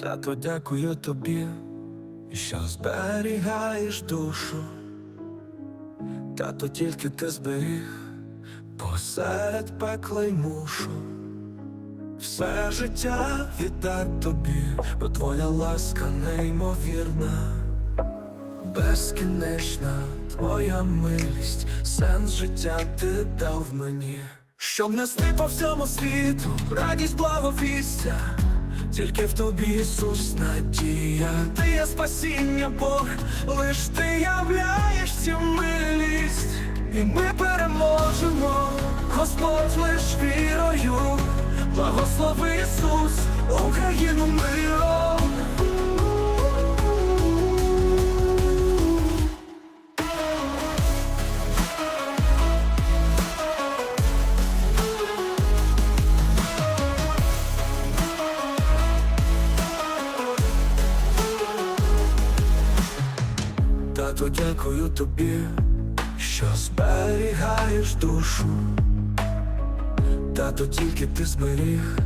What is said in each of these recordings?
Тато, дякую тобі, що зберігаєш душу. Тато, тільки ти зберіг посеред пекла й мушу. Все життя віддать тобі, бо твоя ласка неймовірна, безкінечна твоя милість, сенс життя ти дав мені, щоб нести по всьому світу, радість благовістя, тільки в тобі Ісус надія, ти є спасіння, Бог, лиш ти являєш цю милість, і ми переможемо, Господь лиш вірою. Благослови Ісус, Україну миром. Тато, дякую тобі, що зберігаєш душу. Тато, тільки ти зберіг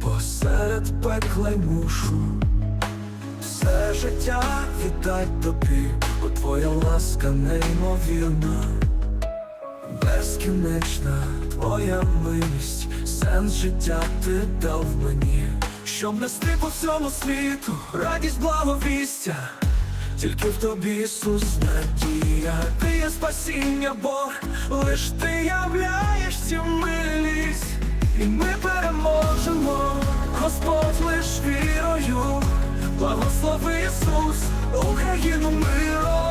посеред пекла й мушу. Все життя віддать тобі, бо твоя ласка неймовірна, безкінечна твоя милість, сенс життя ти дав мені, щоб нести по всьому світу, радість благовістя. Тільки в тобі Ісус надія, ти є спасіння, Бог, лиш ти являєш цю милість, і ми переможемо, Господь лиш вірою, благослови Ісус, Україну миром.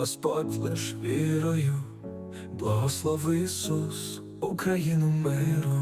Господь лиш вірою, благослови Ісус, Україну миром.